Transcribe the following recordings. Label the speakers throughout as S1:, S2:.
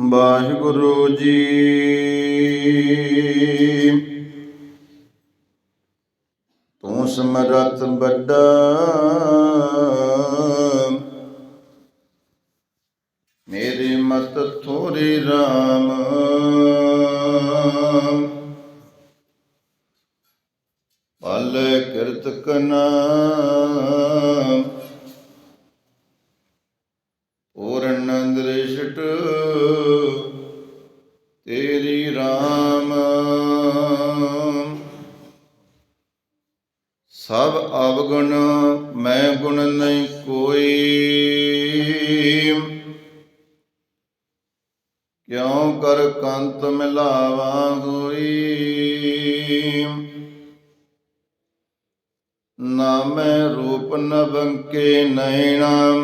S1: ਵਾਹਿਗੁਰੂ ਜੀ। ਤੂੰ ਸਮਰੱਥ ਵੱਡਾ। ਮੇਰੇ ਮਤ ਥੋਰੇ RAM ਪਲ ਕਿਰਤ ਕਨਾ। ਸਭ ਅਵਗੁਣ ਮੈਂ ਗੁਣ ਨਹੀਂ ਕੋਈ। ਕਿਉ ਕਰ ਕੰਤ ਮਿਲਾਵਾ ਹੋਈ? ਨਾ ਮੈਂ ਰੂਪ ਨ ਬੰਕੇ ਨੈਣਾ।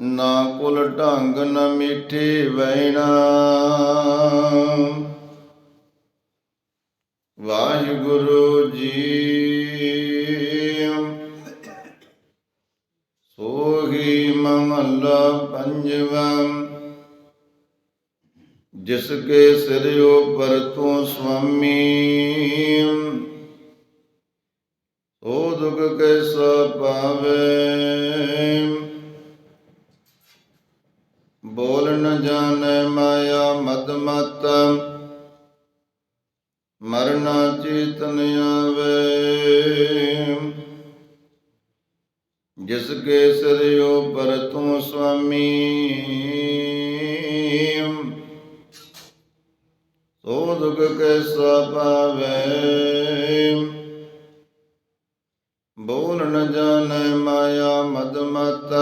S1: ਨਾ ਕੁਲ ਢੰਗ ਨ ਮਿੱਠੇ ਵੈਣਾ। ਮਹਲਾ ਪੰਜਵਾ। ਜਿਸ ਕੇ ਸਿਰ ਉਪਰ ਤੂੰ ਸੁਆਮੀ ਸੋ ਦੁਖ ਕੈਸਾ ਪਾਵੇ। ਬੋਲ ਨ ਜਾਣੈ ਮਾਇਆ ਮਦ ਮਤ। ਮਰਨਾ ਚੇਤਨ ਆਵੇ। ਜਿਸ ਕੇ ਸਿਰ ਉਪਰ ਤੂੰ ਸੁਆਮੀ। ਸੋ ਦੁਖ ਕੈਸਾ ਪਾਵੇ ਬੋਲ ਨ ਜਾਣੈ ਮਾਇਆ ਮਦ ਮਤ।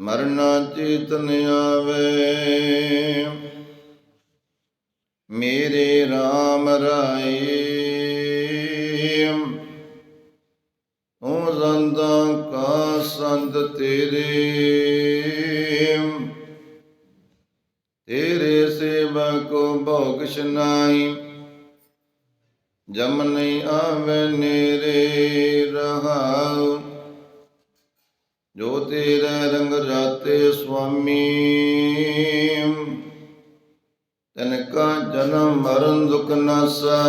S1: ਮਰਨਾ ਚੇਤਨ ਆਵੇ। ਮੇਰੇ RAM ਰਾਏ। ਉਹ ਕਾ ਸੰਤ ਤੇਰੇ। ਤੇਰੇ ਸੇਵਕ ਭੋਗ ਸ਼ਨਾਈ, ਜਮ ਨਹੀਂ ਆਵੇ ਨੇਰੇ ਰਹਾਉ। ਜੋ ਤੇਰਾ ਰੰਗ ਰਾਤੇ ਸੁਆਮੀ ਤਨ ਕਾ ਜਨਮ ਮਰਨ ਦੁਖ ਨਾਸਾ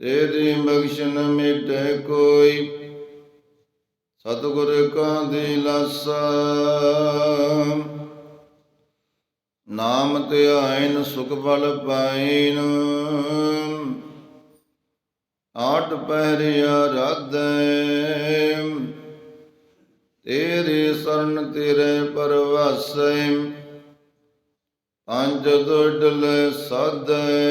S1: ਤੇਰੀ ਬਖਸ਼ਣ ਮਿਟੇ ਕੋਈ। ਸਤਿਗੁਰ ਕਾ ਦਿਲਾਸਾ ਨਾਮ ਧਿਆਇਨ ਸੁਖ ਬਲ ਪਾਇਨ। ਆਟ ਪਹਿਰਿਆ ਰਾਧੈ ਤੇਰੇ ਸਰਨ ਤੇਰੇ ਪਰਵਾਸੈ। ਪੰਜ ਦੁੱਡਲ ਸਾਧੈ।